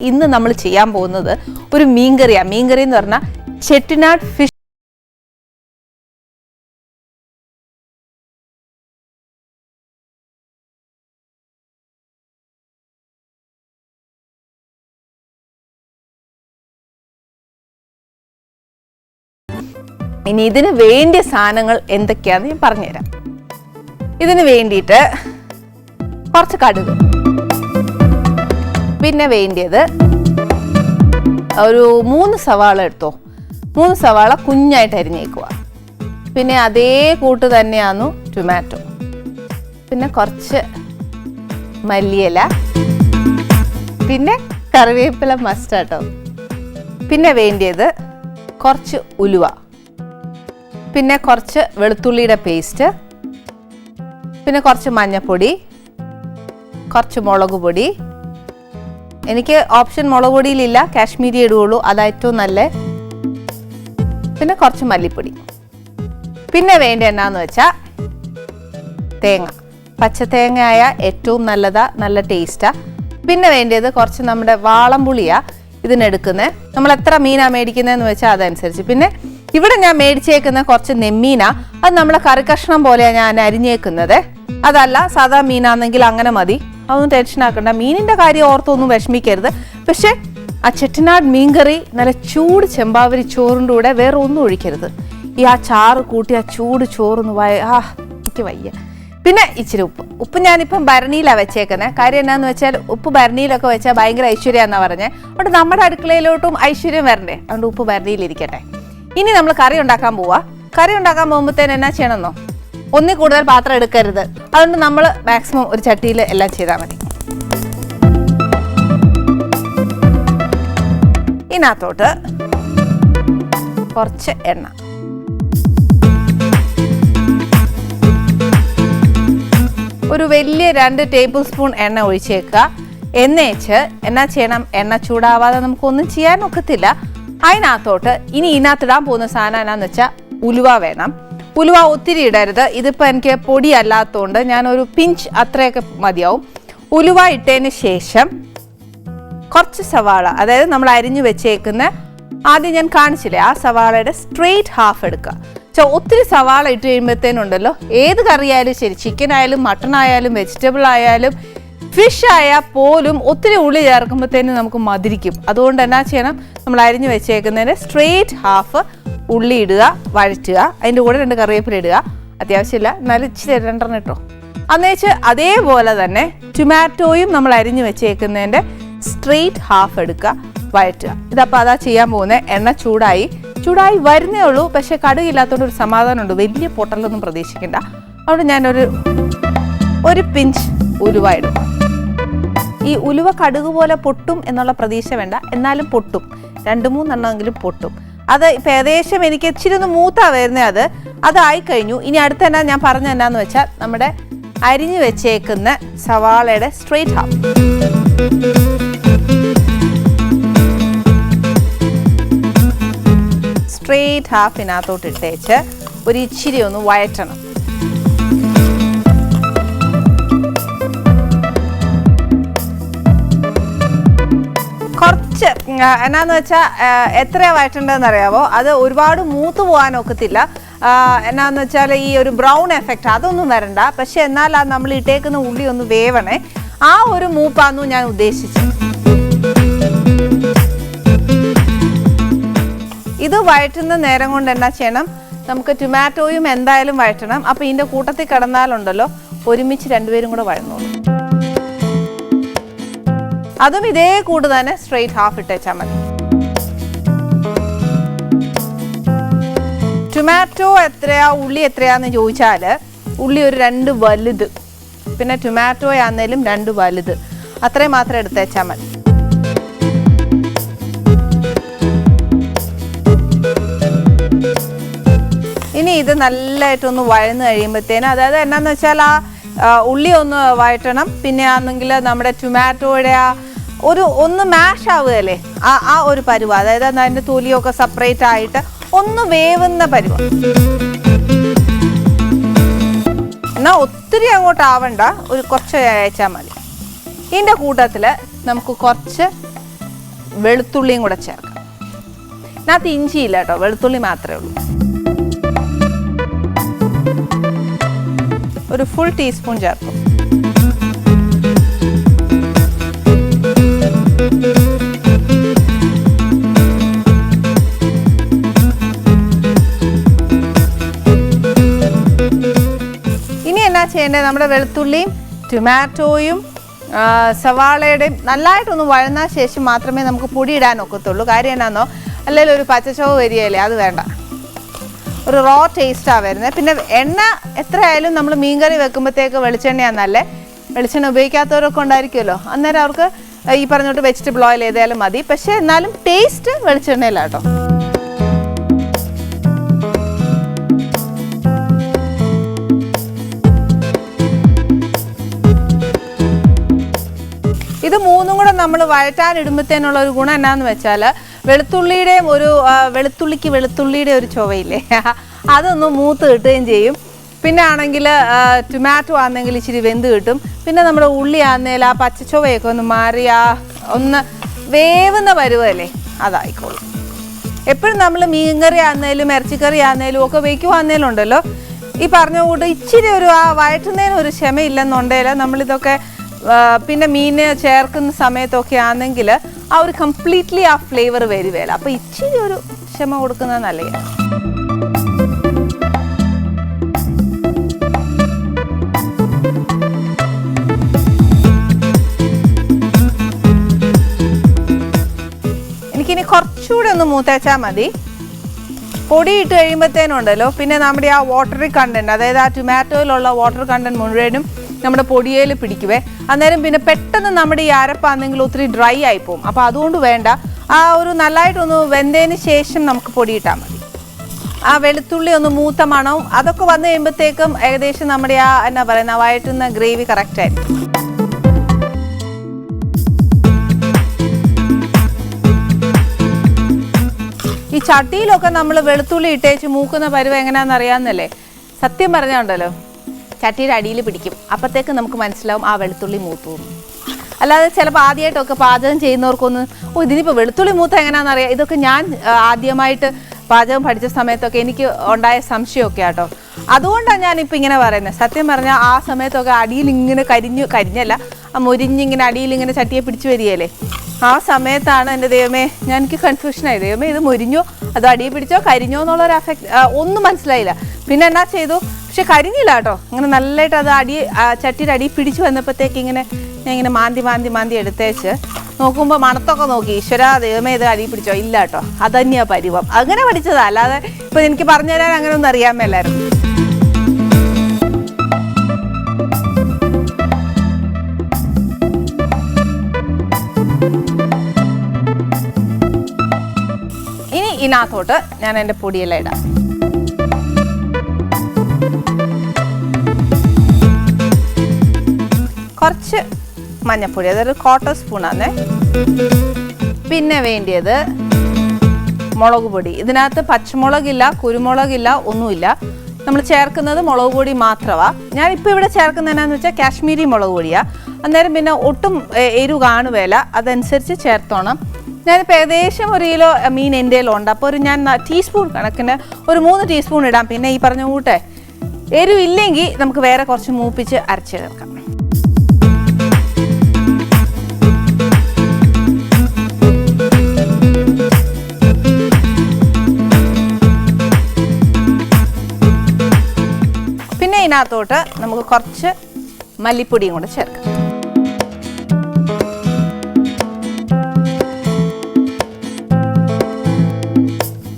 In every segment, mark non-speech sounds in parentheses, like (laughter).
ഇന്ന് നമ്മൾ ചെയ്യാൻ പോകുന്നത് ഒരു മീൻകറിയാണ് മീൻകറി എന്ന് പറഞ്ഞാൽ ചെട്ടിനാട് ഫിഷ് ഇനി ഇതിന് വേണ്ടിയ സാധനങ്ങൾ എന്തൊക്കെയാണെന്ന് ഞാൻ പറഞ്ഞുതരാം. ഇതിന് വേണ്ടിയിട്ട് കുറച്ച് കടുക്. പിന്നെ വേണ്ടിയത് ഒരു മൂന്ന് സവാള എടുത്തോ? മൂന്ന് സവാള കുഞ്ഞായിട്ട് അരിഞ്ഞേക്കുക പിന്നെ അതേ കൂട്ട് തന്നെയാണ് ടൊമാറ്റോ പിന്നെ കുറച്ച് മല്ലിയില. പിന്നെ കറിവേപ്പില മസ്റ്റാട്ടോ പിന്നെ വേണ്ടിയത് കുറച്ച് ഉലുവ. പിന്നെ കുറച്ച് വെളുത്തുള്ളിയുടെ പേസ്റ്റ് പിന്നെ കുറച്ച് മഞ്ഞൾപ്പൊടി കുറച്ച് മുളക് പൊടി എനിക്ക് ഓപ്ഷൻ മുളക് പൊടിയിലില്ല കാശ്മീരി ഇടുകയുള്ളൂ അതാ ഏറ്റവും നല്ല. പിന്നെ കുറച്ച് മല്ലിപ്പൊടി. പിന്നെ വേണ്ട എന്നാന്ന് വെച്ചാൽ തേങ്ങ. പച്ച തേങ്ങയായ ഏറ്റവും നല്ലതാ നല്ല ടേസ്റ്റാ. പിന്നെ വേണ്ടത് കുറച്ച് നമ്മുടെ വാളംപുളിയാ ഇതിനെടുക്കുന്നത് നമ്മൾ എത്ര മീനാ മേടിക്കുന്നതെന്ന് വെച്ചാൽ അതനുസരിച്ച്. പിന്നെ ഇവിടെ ഞാൻ മേടിച്ചേക്കുന്ന കുറച്ച് നെമ്മീന. അത് നമ്മളെ കറി കഷ്ണം പോലെയാണ് ഞാൻ അരിഞ്ഞേക്കുന്നത്. അതല്ല സാധാ മീനാണെങ്കിൽ അങ്ങനെ മതി. അതൊന്നും ടെൻഷൻ ആക്കണ്ട മീനിന്റെ കാര്യം ഓർത്തൊന്നും വിഷമിക്കരുത്. പക്ഷെ ആ ചെട്ടിനാട് മീൻകറി നല്ല ചൂട് ചെമ്പാവരി ചോറിന്റെ കൂടെ വേറെ ഒന്നും ഒഴിക്കരുത്. ഈ ആ ചാറ് കൂട്ടി ആ ചൂട് ചോറൊന്ന് വയ ആ എനിക്ക് വയ്യ. പിന്നെ ഇച്ചിരി ഉപ്പ്. ഉപ്പ് ഞാനിപ്പം ഭരണിയിലാണ് വെച്ചേക്കുന്നത് കാര്യം എന്നാന്ന് വെച്ചാൽ ഉപ്പ് ഭരണിയിലൊക്കെ വെച്ചാൽ ഭയങ്കര ഐശ്വര്യാന്നാ പറഞ്ഞത് അതുകൊണ്ട് നമ്മുടെ അടുക്കളയിലോട്ടും ഐശ്വര്യം വരണ്ടേ. അതുകൊണ്ട് ഉപ്പ് ഭരണിയിലിരിക്കട്ടെ. ഇനി നമ്മൾ കറി ഉണ്ടാക്കാൻ പോവാ. കറി ഉണ്ടാക്കാൻ പോകുമ്പോഴത്തേന് എന്നാ ചെയ്യണമെന്നോ? ഒന്നിൽ കൂടുതൽ പാത്രം എടുക്കരുത്. അതുകൊണ്ട് നമ്മൾ മാക്സിമം ഒരു ചട്ടിയിൽ എല്ലാം ചെയ്താൽ മതി. ഇതിനകത്തോട്ട് കുറച്ച് എണ്ണ. ഒരു വലിയ രണ്ട് ടേബിൾ സ്പൂൺ എണ്ണ ഒഴിച്ചേക്കുക. എന്നേച്ച് എന്നാ ചെയ്യണം? എണ്ണ ചൂടാവാതെ നമുക്കൊന്നും ചെയ്യാൻ ഒക്കത്തില്ല. അതിനകത്തോട്ട് ഇനി ഇതിനകത്തിടാൻ പോകുന്ന സാധനം എന്നാന്ന് വെച്ചാൽ ഉലുവ വേണം. ഉലുവ ഒത്തിരി ഇടരുത്. ഇതിപ്പോൾ എനിക്ക് പൊടി അല്ലാത്തതുകൊണ്ട് ഞാനൊരു പിഞ്ച് അത്രയൊക്കെ മതിയാവും. ഉലുവ ഇട്ടതിന് ശേഷം കുറച്ച് സവാള അതായത് നമ്മൾ അരിഞ്ഞു വെച്ചേക്കുന്ന ആദ്യം ഞാൻ കാണിച്ചില്ലേ ആ സവാളയുടെ സ്ട്രെയിറ്റ് ഹാഫ് എടുക്കുക. ചോ ഒത്തിരി സവാള ഇട്ട് കഴിയുമ്പോഴത്തേനുണ്ടല്ലോ ഏത് കറിയായാലും ശരി ചിക്കൻ ആയാലും മട്ടൺ ആയാലും വെജിറ്റബിൾ ആയാലും ഫിഷ് ആയാൽ പോലും ഒത്തിരി ഉള്ളി ചേർക്കുമ്പോഴത്തേനും നമുക്ക് മതിരിക്കും അതുകൊണ്ട് എന്നാ ചെയ്യണം നമ്മൾ അരിഞ്ഞു വെച്ചേക്കുന്നതിന് സ്ട്രെയിറ്റ് ഹാഫ് ഉള്ളി ഇടുക വഴറ്റുക അതിന്റെ കൂടെ രണ്ട് കറിവേപ്പില ഇടുക. അത്യാവശ്യമില്ല. എന്നാലും ഇച്ചിരി രണ്ടെണ്ണം ഇട്ടോ. അന്നേച്ച് അതേപോലെ തന്നെ ടൊമാറ്റോയും നമ്മൾ അരിഞ്ഞു വെച്ചേക്കുന്നതിന്റെ സ്ട്രെയിറ്റ് ഹാഫ് എടുക്കുക വഴറ്റുക. ഇതപ്പോൾ അതാ ചെയ്യാൻ പോകുന്നത് എണ്ണ ചൂടായി. ചൂടായി വരുന്നേ ഉള്ളൂ. പക്ഷേ കടുകില്ലാത്തതുകൊണ്ട് ഒരു സമാധാനമുണ്ട്. വലിയ പൊട്ടലൊന്നും പ്രതീക്ഷിക്കേണ്ട. അതുകൊണ്ട് ഞാനൊരു ഒരു പിഞ്ച് ഉലുവ ഇടും. ഈ ഉലുവ കടുക് പോലെ പൊട്ടും എന്നുള്ള പ്രതീക്ഷ വേണ്ട. എന്നാലും പൊട്ടും. രണ്ട് മൂന്നെണ്ണമെങ്കിലും പൊട്ടും. അത് ഇപ്പം ഏകദേശം എനിക്ക് ഇച്ചിരി ഒന്ന് മൂത്താ വരുന്നത് അത്. അതായി കഴിഞ്ഞു ഇനി അടുത്ത എന്നാ ഞാൻ പറഞ്ഞ എന്നാന്ന് വെച്ചാൽ നമ്മുടെ അരിഞ്ഞു വെച്ചേക്കുന്ന സവാളയുടെ സ്ട്രെയിറ്റ് ഹാഫ് സ്ട്രെയിറ്റ് ഹാഫിനകത്തോട്ട് ഇട്ടേച്ച് ഒരു ഇച്ചിരി ഒന്ന് വഴറ്റണം. കുറച്ച് എന്നാന്ന് വെച്ചാൽ എത്രയാ വഴറ്റേണ്ടതെന്ന് അറിയാവോ അത് ഒരുപാട് മൂത്ത് പോകാൻ ഒക്കത്തില്ല. എന്നാന്ന് വെച്ചാൽ ഈ ഒരു ബ്രൗൺ എഫക്റ്റ് അതൊന്നും വരണ്ട. പക്ഷെ എന്നാൽ ആ നമ്മൾ ഇട്ടേക്കുന്ന ഉള്ളി ഒന്ന് വേവണേ. ആ ഒരു മൂപ്പാന്നു ഞാൻ ഉദ്ദേശിച്ചു. ഇത് വഴറ്റുന്ന നേരം കൊണ്ട് എന്നാ ചെയ്യണം? നമുക്ക് ടൊമാറ്റോയും എന്തായാലും വഴറ്റണം അപ്പോൾ ഇതിന്റെ കൂട്ടത്തിൽ കിടന്നാലുണ്ടല്ലോ. ഒരുമിച്ച് രണ്ടുപേരും കൂടെ വഴന്നോളൂ. അതും ഇതേ കൂട്ട് തന്നെ സ്ട്രെയിറ്റ് ഹാഫ് ഇട്ടേച്ചാൽ മതി. ടൊമാറ്റോ എത്രയാ ഉള്ളി എത്രയാന്ന് ചോദിച്ചാൽ ഉള്ളി ഒരു രണ്ട് വലുത്. പിന്നെ ടൊമാറ്റോ ആന്നേലും രണ്ട് വലുത്. അത്രയും മാത്രം എടുത്തേച്ചാൽ മതി. ഇനി ഇത് നല്ലതായിട്ടൊന്ന് വഴന്ന് കഴിയുമ്പോഴത്തേനും അതായത് എന്നാന്ന് വെച്ചാൽ ആ, ഉള്ളി ഒന്ന് വഴറ്റണം. പിന്നെ ആണെങ്കിൽ നമ്മുടെ ടൊമാറ്റോയുടെ ആ ഒരു ഒന്ന് മാഷ് ആവുകയല്ലേ? ആ ആ ഒരു പരുവ. അതായത് അതിന്റെ തൂലിയൊക്കെ സെപ്പറേറ്റ് ആയിട്ട് ഒന്ന് വേവുന്ന പരുവ. എന്നാൽ ഒത്തിരി അങ്ങോട്ട് ആവണ്ട. ഒരു കുറച്ച് അയച്ചാൽ മതി. ഇതിന്റെ കൂട്ടത്തിൽ നമുക്ക് കുറച്ച് വെളുത്തുള്ളിയും കൂടെ ചേർക്കാം. ഇതിനകത്ത് ഇഞ്ചിയില്ല കേട്ടോ. വെളുത്തുള്ളി മാത്രമേ ഉള്ളൂ. ഒരു ഫുൾ ടീസ്പൂൺ ചേർക്കും. ചെയ്യേണ്ടത് നമ്മുടെ വെളുത്തുള്ളിയും ടൊമാറ്റോയും സവാളയുടെയും നല്ലതായിട്ടൊന്ന് വഴന്ന ശേഷം മാത്രമേ നമുക്ക് പൊടി ഇടാൻ ഒക്കത്തുള്ളൂ. കാര്യം എന്നാന്നോ? അല്ലെങ്കിൽ ഒരു പച്ചച്ചവ് വരികയല്ലേ അത് വേണ്ട. ഒരു റോ ടേസ്റ്റാണ് വരുന്നത് പിന്നെ എണ്ണ എത്രയായാലും നമ്മൾ മീൻകറി വെക്കുമ്പോഴത്തേക്ക് വെളിച്ചെണ്ണയാണ് നല്ലേ? വെളിച്ചെണ്ണ ഉപയോഗിക്കാത്തവരൊക്കെ ഉണ്ടായിരിക്കുമല്ലോ. അന്നേരം അവർക്ക് ഈ പറഞ്ഞോട്ട് വെജിറ്റബിൾ ഓയിൽ ഏതായാലും മതി. പക്ഷേ എന്നാലും ടേസ്റ്റ് വെളിച്ചെണ്ണയിലാട്ടോ. ഇത് മൂന്നും കൂടെ നമ്മൾ വഴറ്റാൻ ഇടുമ്പോഴത്തേനുള്ള ഒരു ഗുണം എന്നാന്ന് വെച്ചാൽ വെളുത്തുള്ളിയുടെയും ഒരു വെളുത്തുള്ളിക്ക് വെളുത്തുള്ളിയുടെ ഒരു ചുവയില്ലേ (laughs) അതൊന്ന് മൂത്ത് കിട്ടുകയും ചെയ്യും. പിന്നെ ആണെങ്കിൽ ടൊമാറ്റോ ആണെങ്കിൽ ഇച്ചിരി വെന്ത് കിട്ടും. പിന്നെ നമ്മുടെ ഉള്ളി ആണെങ്കിൽ ആ പച്ചച്ചുവയൊക്കെ ഒന്ന് മാറി ആ ഒന്ന് വേവുന്ന പരുവല്ലേ? അതായിക്കോളും. എപ്പോഴും നമ്മൾ മീൻകറി ആന്നേലും ഇറച്ചിക്കറി ആന്നേലും ഒക്കെ വയ്ക്കുവാന്നേലും ഉണ്ടല്ലോ ഈ പറഞ്ഞ കൂട്ട് ഇച്ചിരി ഒരു ആ വയറ്റുന്നതിനൊരു ക്ഷമയില്ലെന്നുണ്ടെങ്കിൽ നമ്മളിതൊക്കെ പിന്നെ മീൻ ചേർക്കുന്ന സമയത്തൊക്കെ ആണെങ്കിൽ ആ ഒരു കംപ്ലീറ്റ്ലി ആ ഫ്ലേവർ വരുവേല. അപ്പോൾ ഇച്ചിരി ഒരു ക്ഷമ കൊടുക്കുന്നത് നല്ലതാണ് എനിക്കിനി കുറച്ചുകൂടെ ഒന്ന് മൂത്തേച്ചാൽ മതി. പൊടി ഇട്ട് കഴിയുമ്പോഴത്തേനുണ്ടല്ലോ പിന്നെ നമ്മുടെ ആ വാട്ടറി കണ്ടന്റ് അതായത് ആ ടൊമാറ്റോയിലുള്ള വാട്ടർ കണ്ടന്റ് മുഴുവനും നമ്മുടെ പൊടിയേൽ പിടിക്കുവേ. അന്നേരം പിന്നെ പെട്ടെന്ന് നമ്മുടെ ഈ അരപ്പാണെങ്കിൽ ഒത്തിരി ഡ്രൈ ആയി പോകും അപ്പോൾ അതുകൊണ്ട് വേണ്ട. ആ ഒരു നല്ലതായിട്ടൊന്ന് വെന്തതിന് ശേഷം നമുക്ക് പൊടിയിട്ടാൽ മതി. ആ വെളുത്തുള്ളി ഒന്ന് മൂത്ത മണവും അതൊക്കെ വന്നു കഴിയുമ്പോഴത്തേക്കും ഏകദേശം നമ്മുടെ ആ എന്നാ പറയുന്ന വഴറ്റുന്ന ഗ്രേവി കറക്റ്റ് ആയിരിക്കും. ഈ ചട്ടിയിലൊക്കെ നമ്മൾ വെളുത്തുള്ളി ഇട്ടേച്ച് മൂക്കുന്ന പരുവം എങ്ങനെയാണെന്ന് അറിയാമെന്നല്ലേ സത്യം പറഞ്ഞുണ്ടല്ലോ ചട്ടിയുടെ അടിയിൽ പിടിക്കും. അപ്പോഴത്തേക്ക് നമുക്ക് മനസ്സിലാവും ആ വെളുത്തുള്ളി മൂത്തു. അല്ലാതെ ചിലപ്പോൾ ആദ്യമായിട്ടൊക്കെ പാചകം ചെയ്യുന്നവർക്കൊന്ന് ഓ ഇതിനിപ്പോൾ വെളുത്തുള്ളി മൂത്ത എങ്ങനെയാണെന്ന് അറിയാം. ഇതൊക്കെ ഞാൻ ആദ്യമായിട്ട് പാചകം പഠിച്ച സമയത്തൊക്കെ എനിക്ക് ഉണ്ടായ സംശയമൊക്കെ ആട്ടോ. അതുകൊണ്ടാണ് ഞാനിപ്പോൾ ഇങ്ങനെ പറയുന്നത്. സത്യം പറഞ്ഞാൽ ആ സമയത്തൊക്കെ അടിയിൽ ഇങ്ങനെ കരിഞ്ഞു കരിഞ്ഞല്ല ആ മുരിഞ്ഞിങ്ങനെ അടിയിൽ ഇങ്ങനെ ചട്ടിയെ പിടിച്ചു വരികയല്ലേ. ആ സമയത്താണ് എന്റെ ദൈവമേ ഞാൻ എനിക്ക് കൺഫ്യൂഷനായി ദൈവമേ ഇത് മുരിഞ്ഞോ അതോ അടിയെ പിടിച്ചോ കരിഞ്ഞോ എന്നുള്ളൊരു അഫക്റ്റ് ഒന്നും മനസ്സിലായില്ല. പിന്നെ എന്നാ ചെയ്തു? പക്ഷെ കരിഞ്ഞില്ല കേട്ടോ. ഇങ്ങനെ നല്ലതായിട്ട് അത് അടി ചട്ടിയുടെ അടി പിടിച്ചു വന്നപ്പോഴത്തേക്ക് ഇങ്ങനെ ഞാൻ ഇങ്ങനെ മാന്തി മാന്തി മാന്തി എടുത്തേച്ച് നോക്കുമ്പോൾ മണത്തൊക്കെ നോക്കി. ഈശ്വര ദൈവമേ ഇത് അടി പിടിച്ചോ? ഇല്ല കേട്ടോ. അത് തന്നെയാണ് പരിവം. അങ്ങനെ പഠിച്ചതാ. അല്ലാതെ ഇപ്പം എനിക്ക് പറഞ്ഞു തരാൻ അങ്ങനെ ഒന്നും അറിയാൻ മേലായിരുന്നു ഇനി ഇതിനകത്തോട്ട് ഞാൻ എന്റെ പൊടിയെല്ലാം ഇടാം. കുറച്ച് മഞ്ഞപ്പൊടി അതൊരു ക്വാർട്ടർ സ്പൂണാണ് പിന്നെ വേണ്ടിയത് മുളക് പൊടി. ഇതിനകത്ത് പച്ചമുളകില്ല കുരുമുളകില്ല ഒന്നുമില്ല. നമ്മൾ ചേർക്കുന്നത് മുളക് പൊടി മാത്രമാണ് ഞാനിപ്പോൾ ഇവിടെ ചേർക്കുന്നത് എന്നാന്ന് വെച്ചാൽ കാശ്മീരി മുളക് പൊടിയാണ് അന്നേരം പിന്നെ ഒട്ടും എരു കാണുകയില്ല അതനുസരിച്ച് ചേർത്തോണം. ഞാനിപ്പോൾ ഏകദേശം ഒരു കിലോ മീൻ എന്റെ ഉണ്ട് അപ്പോൾ ഒരു ഞാൻ ടീസ്പൂൺ കണക്കിന് ഒരു മൂന്ന് ടീസ്പൂൺ ഇടാം. പിന്നെ ഈ പറഞ്ഞ കൂട്ടെ എരിവില്ലെങ്കിൽ നമുക്ക് വേറെ കുറച്ച് മൂപ്പിച്ച് അരച്ച് ചേർക്കാം. ഇതിനകത്തോട്ട് നമുക്ക് കുറച്ച് മല്ലിപ്പൊടിയും കൂടെ ചേർക്കാം.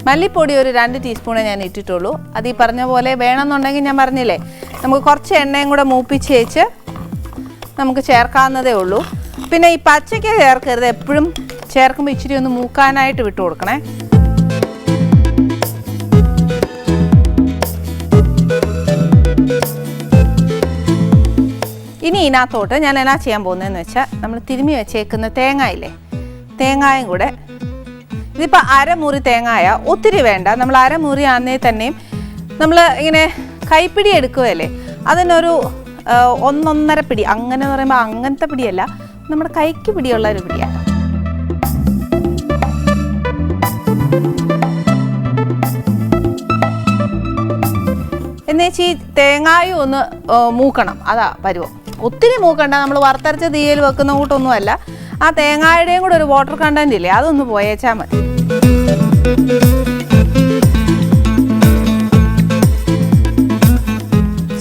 മല്ലിപ്പൊടി ഒരു രണ്ട് ടീസ്പൂണേ ഞാൻ ഇട്ടിട്ടുള്ളൂ. അത് ഈ പറഞ്ഞ പോലെ വേണമെന്നുണ്ടെങ്കിൽ ഞാൻ പറഞ്ഞില്ലേ നമുക്ക് കുറച്ച് എണ്ണയും കൂടെ മൂപ്പിച്ച് വെച്ച് നമുക്ക് ചേർക്കാവുന്നതേ ഉള്ളൂ. പിന്നെ ഈ പച്ചയ്ക്ക് ചേർക്കരുത്. എപ്പോഴും ചേർക്കുമ്പോൾ ഇച്ചിരി ഒന്ന് മൂക്കാനായിട്ട് വിട്ടു കൊടുക്കണേ. ഇനി ഇതിനകത്തോട്ട് ഞാൻ എന്നാ ചെയ്യാൻ പോകുന്നതെന്ന് വെച്ചാൽ നമ്മൾ തിരുമ്മി വെച്ചേക്കുന്ന തേങ്ങയില്ലേ? തേങ്ങായും കൂടെ. ഇതിപ്പോൾ അരമുറി തേങ്ങായ ഒത്തിരി വേണ്ട. നമ്മൾ അരമുറി ആന്നേ തന്നെയും നമ്മൾ ഇങ്ങനെ കൈപ്പിടി എടുക്കുകയല്ലേ? അതിനൊരു ഒന്നൊന്നര പിടി. അങ്ങനെ പറയുമ്പോൾ അങ്ങനത്തെ പിടിയല്ല. നമ്മുടെ കൈക്ക് പിടിയുള്ള ഒരു പിടിയാണ് എന്നുവെച്ചാൽ ഈ തേങ്ങായും ഒന്ന് മൂക്കണം. അതാ പരുവം. ഒത്തിരി മൂക്കണ്ട. നമ്മൾ വറുത്തരച്ച തീയൽ വെക്കുന്ന കൂട്ടൊന്നുമല്ല. ആ തേങ്ങായുടെയും കൂടെ ഒരു വാട്ടർ കണ്ടന്റ് ഇല്ലേ? അതൊന്ന് പോയേച്ചാൽ മതി.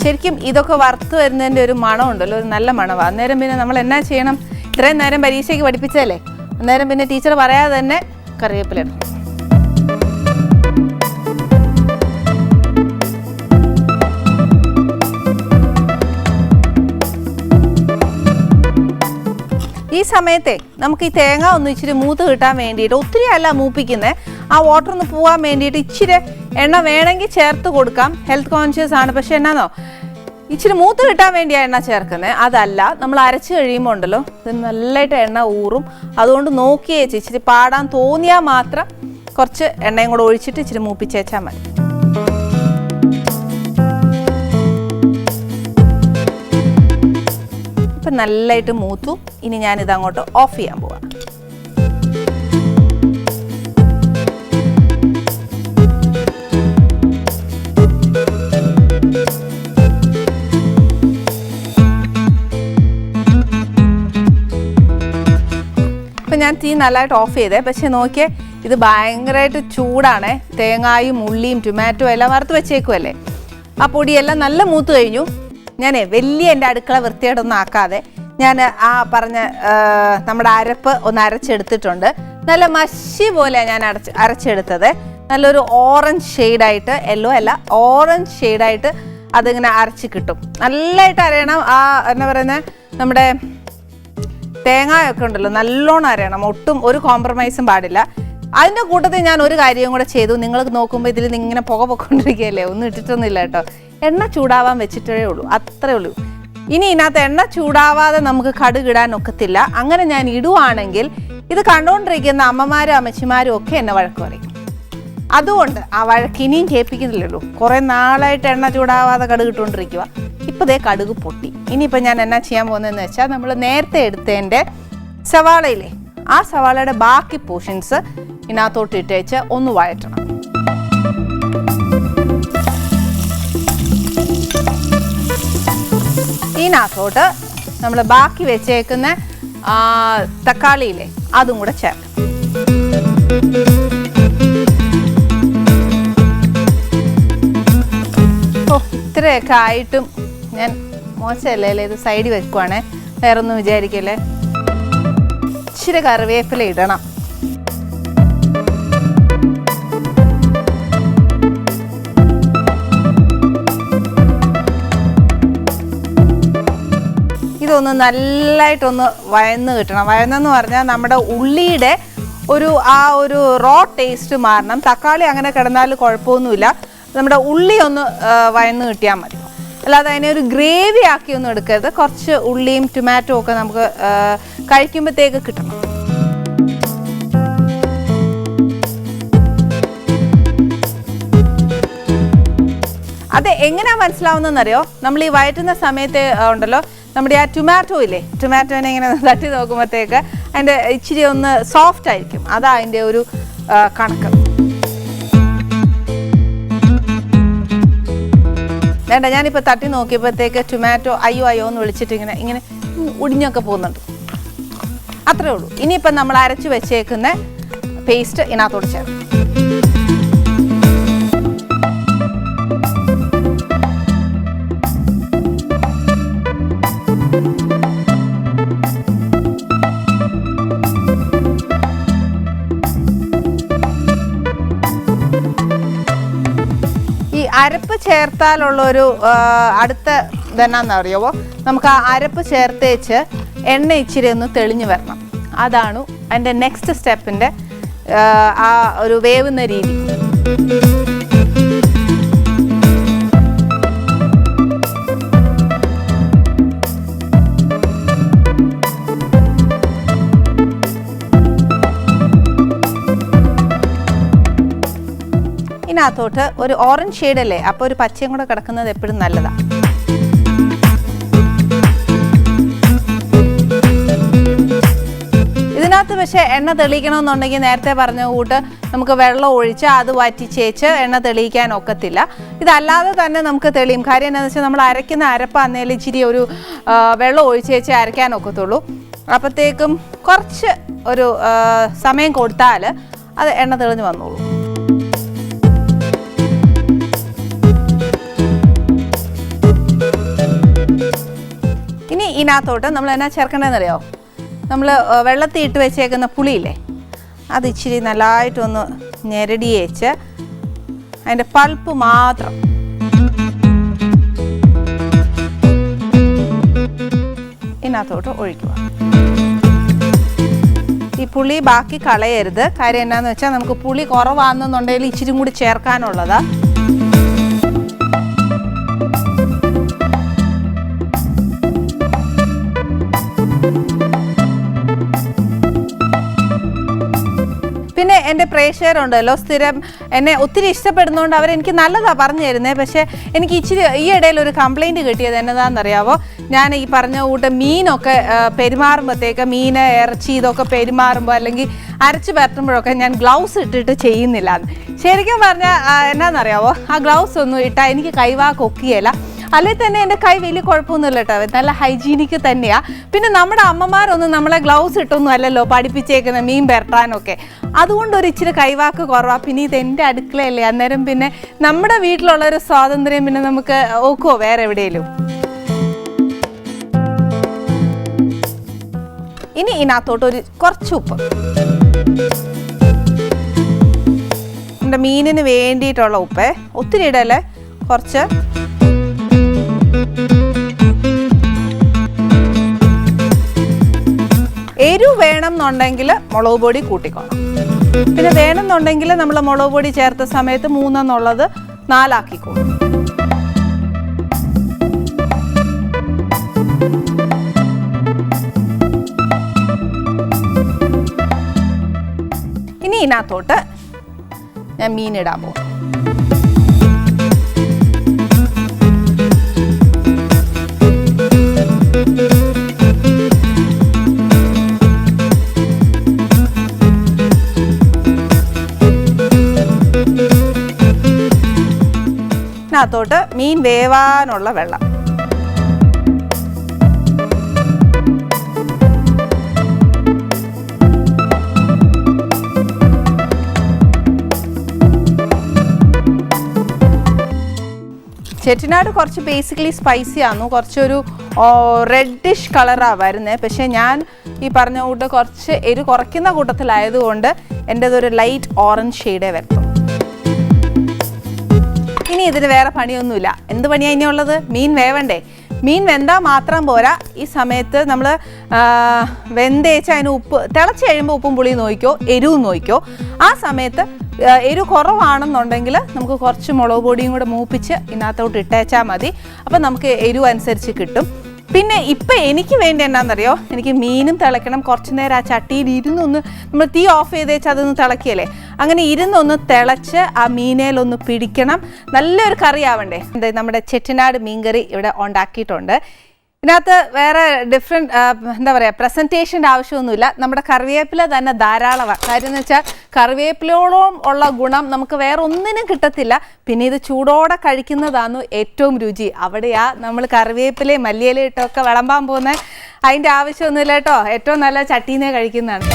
ശരിക്കും ഇതൊക്കെ വറുത്ത് വരുന്നതിന്റെ ഒരു മണം ഉണ്ടല്ലോ ഒരു നല്ല മണമാണ് അന്നേരം പിന്നെ നമ്മൾ എന്നാ ചെയ്യണം? ഇത്രയും നേരം പരീക്ഷയ്ക്ക് പഠിപ്പിച്ചല്ലേ അന്നേരം പിന്നെ ടീച്ചർ പറയാതെ തന്നെ കറിവേപ്പില ഈ സമയത്തെ നമുക്ക് ഈ തേങ്ങ ഒന്ന് ഇച്ചിരി മൂത്ത് കിട്ടാൻ വേണ്ടിയിട്ട് ഒത്തിരി അല്ല മൂപ്പിക്കുന്നത് ആ വാട്ടർ ഒന്ന് പോവാൻ വേണ്ടിയിട്ട് ഇച്ചിരി എണ്ണ വേണമെങ്കിൽ ചേർത്ത് കൊടുക്കാം. ഹെൽത്ത് കോൺഷ്യസ് ആണ്. പക്ഷെ എന്നാന്നോ? ഇച്ചിരി മൂത്ത് കിട്ടാൻ വേണ്ടിയാണ് എണ്ണ ചേർക്കുന്നത് അതല്ല നമ്മൾ അരച്ച് കഴിയുമ്പോൾ ഉണ്ടല്ലോ ഇത് നല്ലതായിട്ട് എണ്ണ ഊറും. അതുകൊണ്ട് നോക്കിയേച്ച് ഇച്ചിരി പാടാൻ തോന്നിയാൽ മാത്രം കുറച്ച് എണ്ണയും കൂടെ ഒഴിച്ചിട്ട് ഇച്ചിരി മൂപ്പിച്ചേച്ചാൽ മതി. ഇപ്പം നല്ലതായിട്ട് മൂത്തു. ഇനി ഞാനിത് അങ്ങോട്ട് ഓഫ് ചെയ്യാൻ പോവാം. ഞാൻ തീ നല്ലതായിട്ട് ഓഫ് ചെയ്തേ. പക്ഷേ നോക്കിയേ ഇത് ഭയങ്കരമായിട്ട് ചൂടാണേ. തേങ്ങായും ഉള്ളിയും ടൊമാറ്റോ എല്ലാം വറുത്ത് വെച്ചേക്കുമല്ലേ ആ പൊടിയെല്ലാം നല്ല മൂത്ത് കഴിഞ്ഞു. ഞാനേ വലിയ എന്റെ അടുക്കള വൃത്തിയായിട്ടൊന്നും ആക്കാതെ ഞാൻ ആ പറഞ്ഞ നമ്മുടെ അരപ്പ് ഒന്ന് അരച്ചെടുത്തിട്ടുണ്ട്. നല്ല മഷി പോലെ ഞാൻ അരച്ച് അരച്ചെടുത്തത്. നല്ലൊരു ഓറഞ്ച് ഷെയ്ഡായിട്ട് യെല്ലോ അല്ല ഓറഞ്ച് ഷെയ്ഡായിട്ട് അതിങ്ങനെ അരച്ച് കിട്ടും. നല്ലതായിട്ട് അരയണം. ആ എന്നാ പറയുന്നത് നമ്മുടെ തേങ്ങയൊക്കെ ഉണ്ടല്ലോ നല്ലോണം അരയണം. ഒട്ടും ഒരു കോംപ്രമൈസും പാടില്ല. അതിന്റെ കൂട്ടത്തിൽ ഞാൻ ഒരു കാര്യവും കൂടെ ചെയ്തു. നിങ്ങൾ നോക്കുമ്പോൾ ഇതിൽ ഇങ്ങനെ പുക പൊക്കൊണ്ടിരിക്കുകയല്ലേ? ഒന്നും ഇട്ടിട്ടൊന്നുമില്ല കേട്ടോ. എണ്ണ ചൂടാവാൻ വെച്ചിട്ടേ ഉള്ളൂ. അത്രേ ഉള്ളൂ. ഇനി ഇതിനകത്ത് എണ്ണ ചൂടാവാതെ നമുക്ക് കടുകിടാൻ ഒക്കത്തില്ല. അങ്ങനെ ഞാൻ ഇടുവാണെങ്കിൽ ഇത് കണ്ടുകൊണ്ടിരിക്കുന്ന അമ്മമാരും അമ്മച്ചിമാരും ഒക്കെ എന്നെ വഴക്ക് പറയും. അതുകൊണ്ട് ആ വഴക്ക് ഇനിയും കേൾപ്പിക്കുന്നില്ലല്ലോ. കുറേ നാളായിട്ട് എണ്ണ ചൂടാവാതെ കടുക് ഇട്ടുകൊണ്ടിരിക്കുക ഇപ്പോൾ ദേ കടുക് പൊട്ടി. ഇനിയിപ്പോൾ ഞാൻ എന്നാ ചെയ്യാൻ പോകുന്നതെന്ന് വെച്ചാൽ നമ്മൾ നേരത്തെ എടുത്തതിന്റെ സവാളയില്ലേ? ആ സവാളയുടെ ബാക്കി പോർഷൻസ് ഇതിനകത്തോട്ട് ഇട്ടേച്ച് ഒന്ന് വഴറ്റണം. ഇതിനകത്തോട്ട് നമ്മൾ ബാക്കി വെച്ചേക്കുന്ന തക്കാളിയിലെ അതും കൂടെ ചേർക്കാം. ഓ ഇത്രയൊക്കെ ആയിട്ടും ഞാൻ മോശമല്ലേ ഇത് സൈഡിൽ വെക്കുവാണേ? വേറെ ഒന്നും വിചാരിക്കല്ലേ? ഇച്ചിരി കറിവേപ്പില ഇടണം. ഇതൊന്ന് നല്ലതായിട്ടൊന്ന് വയന്ന് കിട്ടണം. വയന്നെന്ന് പറഞ്ഞാൽ നമ്മുടെ ഉള്ളിയുടെ ഒരു ആ ഒരു റോ ടേസ്റ്റ് മാറണം. തക്കാളി അങ്ങനെ കിടന്നാൽ കുഴപ്പമൊന്നുമില്ല. നമ്മുടെ ഉള്ളി ഒന്ന് വയന്ന് കിട്ടിയാൽ മതി. അല്ലാതെ അതിനെ ഒരു ഗ്രേവി ആക്കി ഒന്നും എടുക്കരുത്. കുറച്ച് ഉള്ളിയും ടൊമാറ്റോ ഒക്കെ നമുക്ക് കഴിക്കുമ്പോഴത്തേക്ക് കിട്ടണം. അത് എങ്ങനെയാ മനസ്സിലാവുന്നതെന്നറിയോ? നമ്മൾ ഈ വയറ്റുന്ന സമയത്ത് ഉണ്ടല്ലോ നമ്മുടെ ആ ടൊമാറ്റോ ഇല്ലേ? ടൊമാറ്റോനെ ഇങ്ങനെ തട്ടി നോക്കുമ്പോഴത്തേക്ക് അതിന്റെ ഇച്ചിരി ഒന്ന് സോഫ്റ്റ് ആയിരിക്കും. അതാ അതിന്റെ ഒരു കണക്ക്. വേണ്ട ഞാനിപ്പോൾ തട്ടി നോക്കിയപ്പോഴത്തേക്ക് ടൊമാറ്റോ അയ്യോ അയ്യോ എന്ന് വിളിച്ചിട്ട് ഇങ്ങനെ ഇങ്ങനെ ഉടിഞ്ഞൊക്കെ പോകുന്നുണ്ട്. അത്രേ ഉള്ളൂ. ഇനിയിപ്പം നമ്മൾ അരച്ച് വെച്ചേക്കുന്ന പേസ്റ്റ് ഇതിനകത്തോട് ചേർക്കും. അരപ്പ് ചേർത്താലുള്ള ഒരു അടുത്ത ഇതെന്നാന്ന് അറിയാവോ? നമുക്ക് ആ അരപ്പ് ചേർത്തേച്ച് എണ്ണ ഇച്ചിരി ഒന്ന് തെളിഞ്ഞു വരണം. അതാണ് അതിന്റെ നെക്സ്റ്റ് സ്റ്റെപ്പിന്റെ ആ ഒരു വേവുന്ന രീതി. ഇതിനകത്തോട്ട് ഒരു ഓറഞ്ച് ഷെയ്ഡ് അല്ലേ? അപ്പോൾ ഒരു പച്ചയും കൂടെ കിടക്കുന്നത് എപ്പോഴും നല്ലതാണ് ഇതിനകത്ത് പക്ഷേ എണ്ണ തെളിയിക്കണമെന്നുണ്ടെങ്കിൽ നേരത്തെ പറഞ്ഞ കൂട്ട് നമുക്ക് വെള്ളം ഒഴിച്ച് അത് വറ്റിച്ചേച്ച് എണ്ണ തെളിയിക്കാൻ ഒക്കത്തില്ല. ഇതല്ലാതെ തന്നെ നമുക്ക് തെളിയും. കാര്യം എന്താണെന്ന് വെച്ചാൽ നമ്മൾ അരയ്ക്കുന്ന അരപ്പ് അന്നേലും ഇച്ചിരി ഒരു വെള്ളം ഒഴിച്ചേച്ച് അരയ്ക്കാൻ ഒക്കത്തുള്ളൂ. അപ്പോഴത്തേക്കും കുറച്ച് ഒരു സമയം കൊടുത്താൽ അത് എണ്ണ തെളിഞ്ഞ് വന്നോളൂ. ഇതിനകത്തോട്ട് നമ്മൾ എന്നാ ചേർക്കേണ്ടതെന്നറിയോ? നമ്മൾ വെള്ളത്തിൽ ഇട്ട് വെച്ചേക്കുന്ന പുളിയില്ലേ? അത് ഇച്ചിരി നല്ലതായിട്ടൊന്ന് ഞെരടി വെച്ച് അതിന്റെ പൾപ്പ് മാത്രം. ഇതിനകത്തോട്ട് ഒഴിക്കുക. ഈ പുളി ബാക്കി കളയരുത്. കാര്യം എന്നാന്ന് വെച്ചാൽ നമുക്ക് പുളി കുറവാണെന്നുണ്ടെങ്കിൽ ഇച്ചിരി കൂടി ചേർക്കാനുള്ളതാ. പിന്നെ എന്റെ പ്രേക്ഷകരുണ്ടല്ലോ സ്ഥിരം എന്നെ ഒത്തിരി ഇഷ്ടപ്പെടുന്നതുകൊണ്ട് അവരെനിക്ക് നല്ലതാണ് പറഞ്ഞു തരുന്നത് പക്ഷേ എനിക്ക് ഇച്ചിരി ഈ ഇടയിൽ ഒരു കംപ്ലൈന്റ് കിട്ടിയത് എന്നതാണെന്നറിയാവോ? ഞാൻ ഈ പറഞ്ഞ കൂട്ട് മീനൊക്കെ പെരുമാറുമ്പോഴത്തേക്ക് മീൻ ഇറച്ചി ഇതൊക്കെ പെരുമാറുമ്പോൾ അല്ലെങ്കിൽ അരച്ച് പരത്തുമ്പോഴൊക്കെ ഞാൻ ഗ്ലൗസ് ഇട്ടിട്ട് ചെയ്യുന്നില്ല ശരിക്കും പറഞ്ഞാൽ എന്നാന്നറിയാവോ? ആ ഗ്ലൗസ് ഒന്നും ഇട്ടാൽ എനിക്ക് കൈവാ ഒക്കിയല്ല അല്ലെങ്കിൽ തന്നെ എന്റെ കൈ വലിയ കുഴപ്പമൊന്നുമില്ല കേട്ടോ. നല്ല ഹൈജീനിക്ക് തന്നെയാ. പിന്നെ നമ്മുടെ അമ്മമാരൊന്നും നമ്മളെ ഗ്ലൗസ് ഇട്ടൊന്നും അല്ലല്ലോ പഠിപ്പിച്ചേക്കുന്ന മീൻ പെരട്ടാനൊക്കെ. അതുകൊണ്ട് ഒരു ഇച്ചിരി കൈവാക്ക് കുറവാ. പിന്നെ ഇത് എന്റെ അടുക്കളയല്ലേ. അന്നേരം പിന്നെ നമ്മുടെ വീട്ടിലുള്ള ഒരു സ്വാതന്ത്ര്യം പിന്നെ നമുക്ക് ഓക്കോ വേറെ എവിടെയെങ്കിലും? ഇനി ഇതിനകത്തോട്ട് ഒരു കുറച്ച് ഉപ്പ്. എന്റെ മീനിന് വേണ്ടിയിട്ടുള്ള ഉപ്പേ. ഒത്തിരി ഇടല്ലേ? കുറച്ച് എരിവ് വേണം എന്നുണ്ടെങ്കിൽ മുളക് പൊടി കൂട്ടിക്കോണം. പിന്നെ വേണം എന്നുണ്ടെങ്കിൽ നമ്മൾ മുളക് പൊടി ചേർത്ത സമയത്ത് മൂന്നെന്നുള്ളത് നാലാക്കിക്കോളും. ഇനി ഇതിനകത്തോട്ട് ഞാൻ മീനിടാൻ പോകും ഇതിനകത്തോട്ട് മീൻ വേവാനുള്ള വെള്ളം. ചെട്ടിനാട് കുറച്ച് ബേസിക്കലി സ്പൈസി ആണ് കുറച്ചൊരു റെഡിഷ് കളറാണ് വരുന്നത് പക്ഷേ ഞാൻ ഈ പറഞ്ഞ കൂട്ട് കുറച്ച് എരി കുറയ്ക്കുന്ന കൂട്ടത്തിലായതുകൊണ്ട് എന്റെതൊരു ലൈറ്റ് ഓറഞ്ച് ഷെയ്ഡേ വരത്തുള്ളൂ ഇനി ഇതിന് വേറെ പണിയൊന്നുമില്ല. എന്ത് പണിയാണ് ഇനി ഉള്ളത്? മീൻ വേവണ്ടേ? മീൻ വെന്താൽ മാത്രം പോരാ. ഈ സമയത്ത് നമ്മൾ വെന്തേച്ച് അതിന് ഉപ്പ് തിളച്ച് കഴിയുമ്പോൾ ഉപ്പും പുളിയും നോക്കിക്കോ എരിവും നോക്കിക്കോ ആ സമയത്ത് എരിവ് കുറവാണെന്നുണ്ടെങ്കിൽ നമുക്ക് കുറച്ച് മുളക് പൊടിയും കൂടെ മൂപ്പിച്ച് ഇതിനകത്തോട്ട് ഇട്ടേച്ചാൽ മതി. അപ്പം നമുക്ക് എരിവ് അനുസരിച്ച് കിട്ടും. പിന്നെ ഇപ്പം എനിക്ക് വേണ്ടി എന്നാണെന്നറിയോ എനിക്ക് മീനും തിളയ്ക്കണം. കുറച്ച് നേരം ആ ചട്ടിയിൽ ഇരുന്നൊന്ന് നമ്മൾ തീ ഓഫ് ചെയ്ത് വെച്ചാൽ അതൊന്ന് തിളക്കിയല്ലേ? അങ്ങനെ ഇരുന്നൊന്ന് തിളച്ച് ആ മീനേലൊന്ന് പിടിക്കണം. നല്ലൊരു കറി ആവണ്ടേ? നമ്മുടെ ചെട്ടിനാട് മീൻകറി ഇവിടെ ഉണ്ടാക്കിയിട്ടുണ്ട്. ഇതിനകത്ത് വേറെ ഡിഫറെന്റ് എന്താ പറയുക പ്രസന്റേഷന്റെ ആവശ്യമൊന്നുമില്ല. നമ്മുടെ കറിവേപ്പില തന്നെ ധാരാളമാണ് കാര്യം എന്ന് വെച്ചാൽ കറിവേപ്പിലോളം ഉള്ള ഗുണം നമുക്ക് വേറെ ഒന്നിനും കിട്ടത്തില്ല. പിന്നെ ഇത് ചൂടോടെ കഴിക്കുന്നതാണ് ഏറ്റവും രുചി. അവിടെയാ നമ്മൾ കറിവേപ്പിലയും മല്ലിയിലയും ഇട്ടൊക്കെ വിളമ്പാൻ പോകുന്നത് അതിന്റെ ആവശ്യമൊന്നുമില്ല കേട്ടോ. ഏറ്റവും നല്ല ചട്ടീനെ കഴിക്കുന്നതാണ്.